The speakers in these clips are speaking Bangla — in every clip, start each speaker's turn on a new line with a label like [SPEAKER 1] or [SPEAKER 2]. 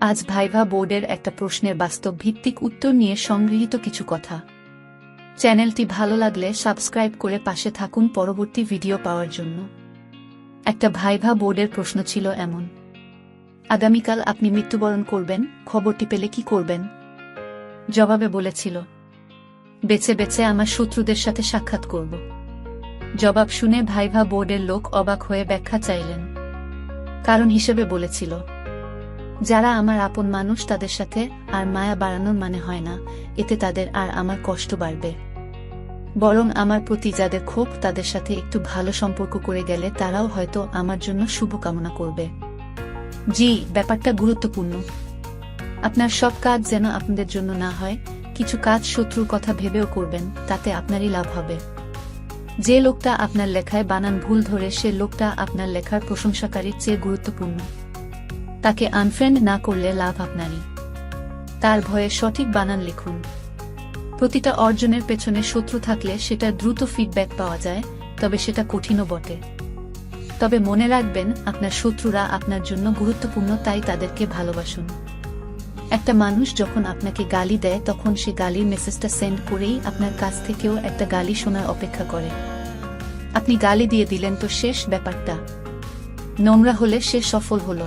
[SPEAKER 1] আজ ভাইভা বোর্ডের একটা প্রশ্নের বাস্তব ভিত্তিক উত্তর নিয়ে সংগৃহীত কিছু কথা। চ্যানেলটি ভালো লাগলে সাবস্ক্রাইব করে পাশে থাকুন পরবর্তী ভিডিও পাওয়ার জন্য। একটা ভাইভা বোর্ডের প্রশ্ন ছিল এমন, আগামীকাল আপনি মৃত্যুবরণ করবেন, খবরটি পেলে কি করবেন? জবাবে বলেছিল, বেছে বেছে আমার শত্রুদের সাথে সাক্ষাৎ করব। জবাব শুনে ভাইভা বোর্ডের লোক অবাক হয়ে ব্যাখ্যা চাইলেন। কারণ হিসেবে বলেছিল যারা আমার আপন মানুষ, তাদের সাথে আর মায়া বাড়ানোর মানে হয় না। এতে তাদের আর আমার কষ্ট বাড়বে। বরং আমার প্রতি যাদের ক্ষোভ, তাদের সাথে একটু ভালো সম্পর্ক করে গেলে তারাও হয়তো আমার জন্য শুভকামনা করবে। জি, ব্যাপারটা গুরুত্বপূর্ণ। আপনার সব কাজ যেন আপনাদের জন্য না হয়, কিছু কাজ শত্রুর কথা ভেবেও করবেন, তাতে আপনারই লাভ হবে। যে লোকটা আপনার লেখায় বানান ভুল ধরে, সে লোকটা আপনার লেখার প্রশংসাকারীর চেয়ে গুরুত্বপূর্ণ। তাকে আনফ্রেন্ড না করলে লাভ আপনারই। তার ভয়ে সঠিক বানান লিখুন। প্রতিটা অর্জনের পেছনে শত্রু থাকলে সেটা দ্রুত ফিডব্যাক পাওয়া যায়, তবে সেটা কঠিনও বটে। তবে মনে রাখবেন, আপনার শত্রুরা আপনার জন্য গুরুত্বপূর্ণ, তাই তাদেরকে ভালোবাসুন। একটা মানুষ যখন আপনাকে গালি দেয়, তখন সে গালির মেসেজটা সেন্ড করেই আপনার কাছ থেকেও একটা গালি শোনার অপেক্ষা করে। আপনি গালি দিয়ে দিলেন তো শেষ ব্যাপারটা। নোংরা হলে সে সফল হলো।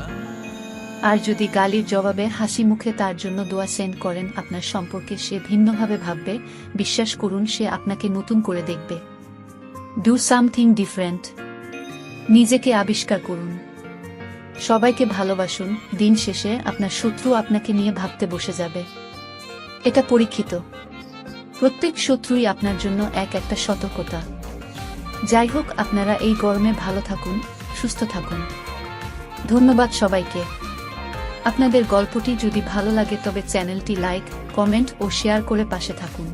[SPEAKER 1] আর যদি গালির জবাবে হাসি মুখে তার জন্য দোয়া সেন্ড করেন আপনার সম্পর্কে সে ভিন্নভাবে ভাববে, বিশ্বাস করুন সে আপনাকে নতুন করে দেখবে। ডু সামথিং ডিফারেন্ট নিজেকে আবিষ্কার করুন। সবাইকে ভালোবাসুন, দিন শেষে আপনার শত্রু আপনাকে নিয়ে ভাবতে বসে যাবে। এটা পরীক্ষিত। প্রত্যেক শত্রুই আপনার জন্য এক একটা সতর্কতা। যাই হোক, আপনারা এই গরমে ভালো থাকুন, সুস্থ থাকুন। ধন্যবাদ সবাইকে। আপনাদের গল্পটি যদি ভালো লাগে তবে চ্যানেলটি লাইক কমেন্ট ও শেয়ার করে পাশে থাকুন।